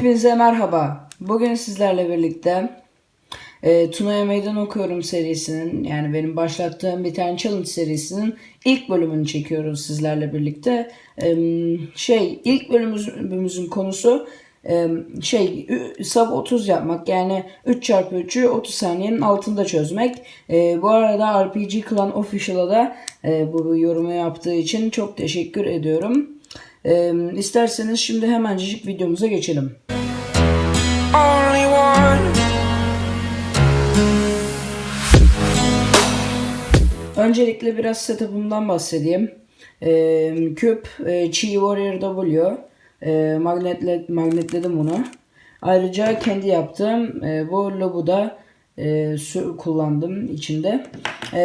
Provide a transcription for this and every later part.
Hepinize merhaba. Bugün sizlerle birlikte e, Tuna'ya Meydan Okuyorum serisinin yani benim başlattığım bir tane challenge serisinin ilk bölümünü çekiyoruz sizlerle birlikte. E, şey ilk bölümümüzün konusu e, şey sub 30 yapmak yani 3 çarpı 3'ü 30 saniyenin altında çözmek. E, bu arada RPG Clan Official'a da e, bu yorumu yaptığı için çok teşekkür ediyorum. E, isterseniz şimdi hemencik videomuza geçelim. Öncelikle biraz setup'ımdan bahsedeyim. Ee, küp e, Chi Warrior W e, magnetle, magnetledim bunu. Ayrıca kendi yaptığım e, bu lobu da e, kullandım içinde. E,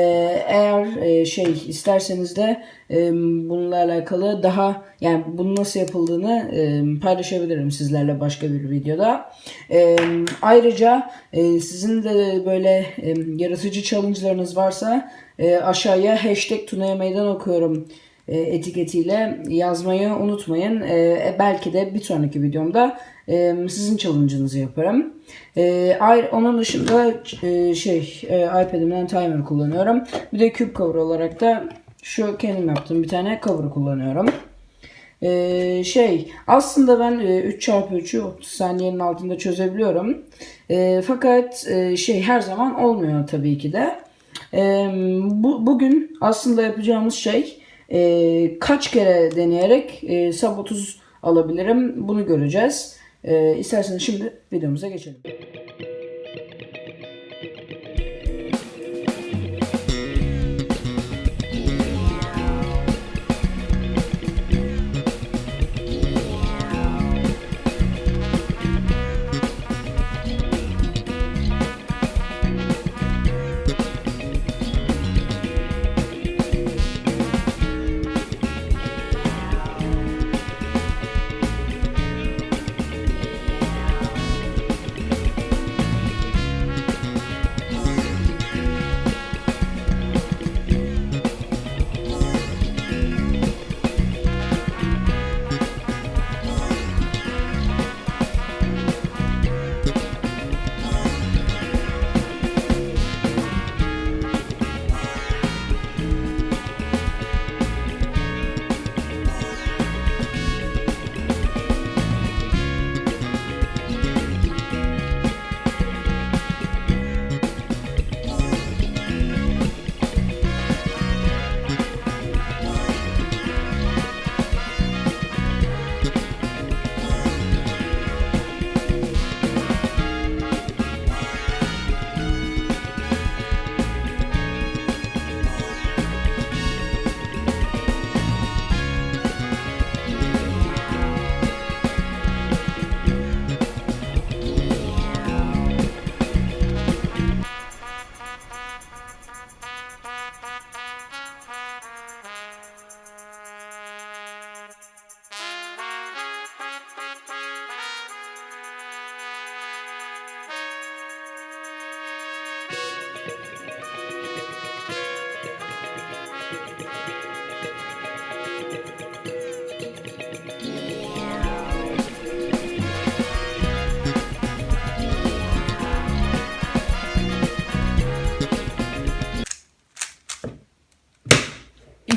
eğer e, şey isterseniz de e, bununla alakalı daha yani bunun nasıl yapıldığını e, paylaşabilirim sizlerle başka bir videoda. E, ayrıca e, sizin de böyle e, yaratıcı challenge'larınız varsa e, aşağıya hashtag Tuna'ya meydan okuyorum e, etiketiyle yazmayı unutmayın. E, belki de bir sonraki videomda e, sizin challenge'ınızı yaparım. E, onun dışında e, şey e, iPad'imden timer kullanıyorum. Bir de cube cover olarak da şu kendim yaptığım bir tane cover kullanıyorum. Ee, şey aslında ben e, 3 çarpı 3'ü 30 saniyenin altında çözebiliyorum. Ee, fakat e, şey her zaman olmuyor tabii ki de. Ee, bu, bugün aslında yapacağımız şey e, kaç kere deneyerek e, sub 30 alabilirim bunu göreceğiz. Ee, isterseniz şimdi videomuza geçelim.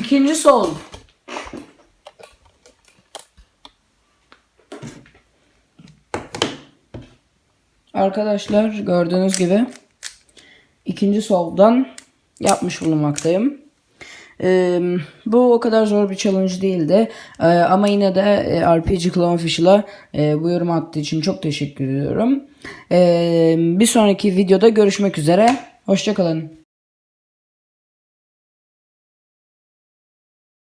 İkinci sol. Arkadaşlar gördüğünüz gibi ikinci soldan yapmış bulunmaktayım. Ee, bu o kadar zor bir challenge değildi. Ee, ama yine de e, RPG Clone Official'a e, bu yorum attığı için çok teşekkür ediyorum. Ee, bir sonraki videoda görüşmek üzere. Hoşçakalın.